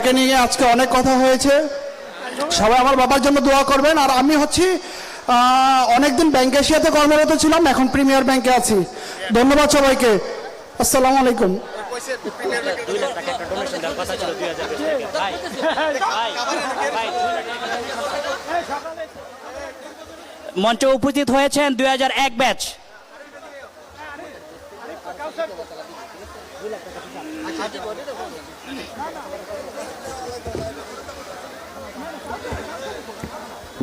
তাকে নিয়ে আজকে অনেক কথা হয়েছে। সবাই আমার বাবার জন্য দোয়া করবেন। আর আমি হচ্ছি অনেকদিন ব্যাংক এশিয়াতে কর্মরত ছিলাম, এখন প্রিমিয়ার ব্যাংকে আছি। ধন্যবাদ সবাইকে। আসসালামু আলাইকুম। মঞ্চে উপস্থিত হয়েছেন দুই হাজার এক ব্যাচ।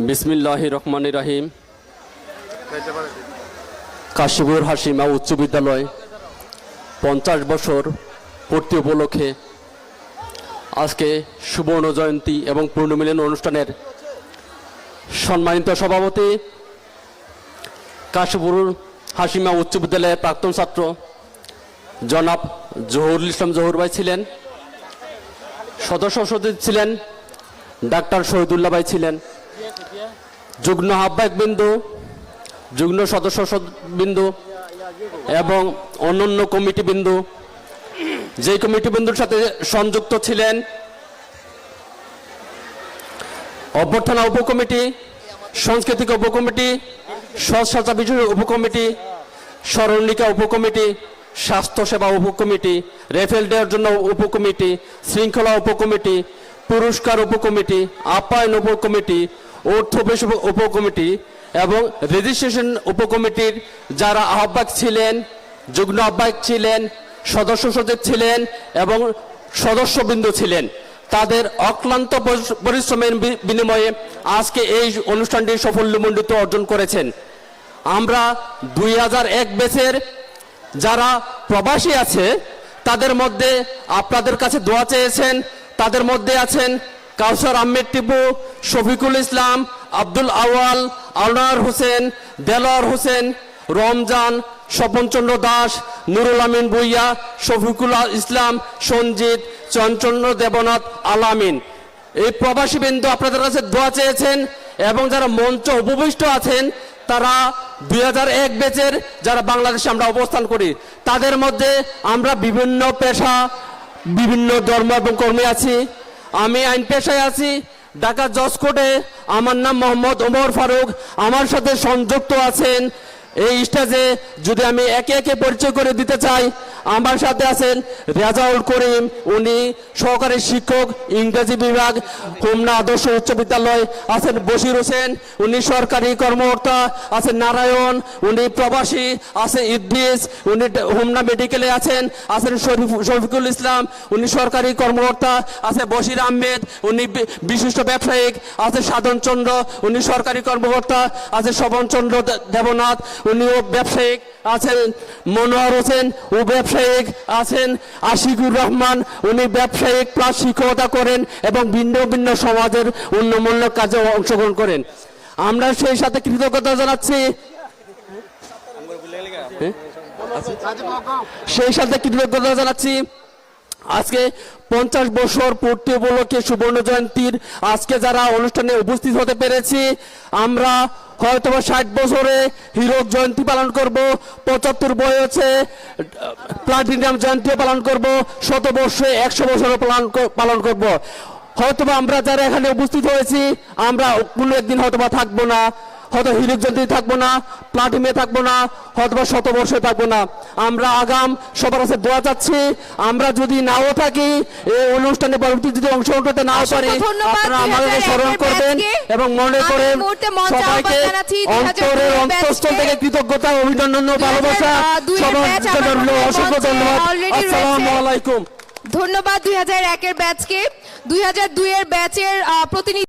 বিসমিল্লাহ রহমান রাহিম। কাশিপুর হাসিমা উচ্চ বিদ্যালয়, পঞ্চাশ বছর পূর্তি উপলক্ষে আজকে সুবর্ণ জয়ন্তী এবং পূর্ণমিলন অনুষ্ঠানের সম্মানিত সভাপতি, কাশীপুর হাসিমা উচ্চ বিদ্যালয়ের প্রাক্তন ছাত্র জনাব জহুরুল ইসলাম জহুর ভাই ছিলেন, সদস্য সচিব ছিলেন, ডাক্তার শহীদুল্লাহ ভাই ছিলেন, যুগ্ম আহ্বায়ক বিন্দু, যুগ্ম সদস্য বিন্দু এবং অন্যান্য কমিটি বিন্দু। যে কমিটি বিন্দুর সাথে সংযুক্ত ছিলেন অভ্যর্থনা উপকমিটি, সাংস্কৃতিক উপকমিটি স্বচ্ছতা বিষয় উপকমিটি, স্মরণিকা উপকমিটি স্বাস্থ্যসেবা উপকমিটি, রেফেল দেওয়ার জন্য উপকমিটি, শৃঙ্খলা উপকমিটি, পুরস্কার উপকমিটি, আপ্যায়ন উপকমিটি, অর্থ উপকমিটি এবং রেজিস্ট্রেশন উপকমিটির যারা আহ্বায়ক ছিলেন, যুগ্ম আহ্বায়ক ছিলেন, সদস্য সচিব ছিলেন এবং সদস্যবৃন্দ ছিলেন, তাদের অক্লান্ত পরিশ্রমের বিনিময়ে আজকে এই অনুষ্ঠানটি সাফল্যমণ্ডিত অর্জন করেছেন। আমরা দুই হাজার এক বেচের যারা প্রবাসী আছে, তাদের মধ্যে আপনাদের কাছে দোয়া চেয়েছেন, তাদের মধ্যে আছেন কাউসার আহমেদ টিপু, শফিকুল ইসলাম, আব্দুল আওয়াল, আনোয়ার হোসেন, দেলোয়ার হোসেন, রমজান, স্বপনচন্দ্র দাস, নুরুল আমিন ভুইয়া, শফিকুল ইসলাম, সঞ্জিত, চঞ্চন্দ্র দেবনাথ আলামিন। এই প্রবাসী বিন্দু আপনাদের কাছে দোয়া চেয়েছেন এবং যারা মঞ্চ উপবিষ্ট আছেন, তারা দুই হাজার এক বেচের যারা বাংলাদেশে আমরা অবস্থান করি, তাদের মধ্যে আমরা বিভিন্ন পেশা, বিভিন্ন ধর্ম এবং কর্মী আছি। আমি আইন পেশায় আছি, ঢাকা জজ কোর্টে আমার নাম মোহাম্মদ ওমর ফারুক, আমার সাথে সংযুক্ত আছেন। এই স্টেজে যদি আমি একে একে পরিচয় করে দিতে চাই আমার সাথে আছেন রেজাউল করিম। উনি সহকারী শিক্ষক, ইংরেজি বিভাগ হোমনা আদর্শ উচ্চ বিদ্যালয় আছেন বশির হোসেন। উনি সরকারি কর্মকর্তা, আছেন নারায়ণ। উনি প্রবাসী আছে ইদ্রিস। উনি হোমনা মেডিকেলে আছেন আছেন শফিকুল ইসলাম। উনি সরকারি কর্মকর্তা, আছে বশির আহমেদ। উনি বিশিষ্ট ব্যবসায়িক, আছে সাধন চন্দ্র। উনি সরকারি কর্মকর্তা, আছে শবন চন্দ্র দেবনাথ। উনিও ব্যবসায়িক, আছেন মনোয়ার হোসেন। ও ব্যবসায়িক আছেন আশিকুর রহমান, উনি ব্যবসায়িক প্লাস শিক্ষকতা করেন এবং ভিন্ন ভিন্ন সমাজের উন্নমূলক কাজে অংশগ্রহণ করেন। আমরা সেই সাথে কৃতজ্ঞতা জানাচ্ছি। হ্যাঁ? সেই সাথে কৃতজ্ঞতা জানাচ্ছি। আজকে পঞ্চাশ বছর পূর্তি উপলক্ষে সুবর্ণ জয়ন্তীর আজকে যারা অনুষ্ঠানে উপস্থিত হতে পেরেছি, আমরা হয়তো ষাট বছরে হিরো জয়ন্তী পালন করব, পঁচাত্তর বয়সে প্লাটিনাম জয়ন্তী পালন করব, শত বর্ষে একশো বছরও পালন পালন করব। হয়তোবা আমরা যারা এখানে উপস্থিত হয়েছি, আমরা কোনো একদিন হয়তোবা থাকব না। হয়তো হিরোক জয়ন্তী থাকব না প্লাটিমে থাকব না হয়তোবা শতবর্ষে থাকব না। আমরা আগাম সবার কাছে দোয়া চাচ্ছি আমরা যদি নাও থাকি এই অনুষ্ঠানে পরবর্তী যদি অংশগ্রহণ করতে নাও পারি আপনারা আমাদের স্মরণ করবেন এবং মনে মঞ্চে সবাইকে আহ্বান জানাচ্ছি 2002 অন্তরের অন্তঃস্থল থেকে কৃতজ্ঞতা অভিনন্দন ও ভালোবাসা সবার জন্য অসংখ্য ধন্যবাদ। আসসালামু আলাইকুম। ধন্যবাদ দুই হাজার একের ব্যাচকে। দুই হাজার দুই এর ব্যাচের প্রতিনিধি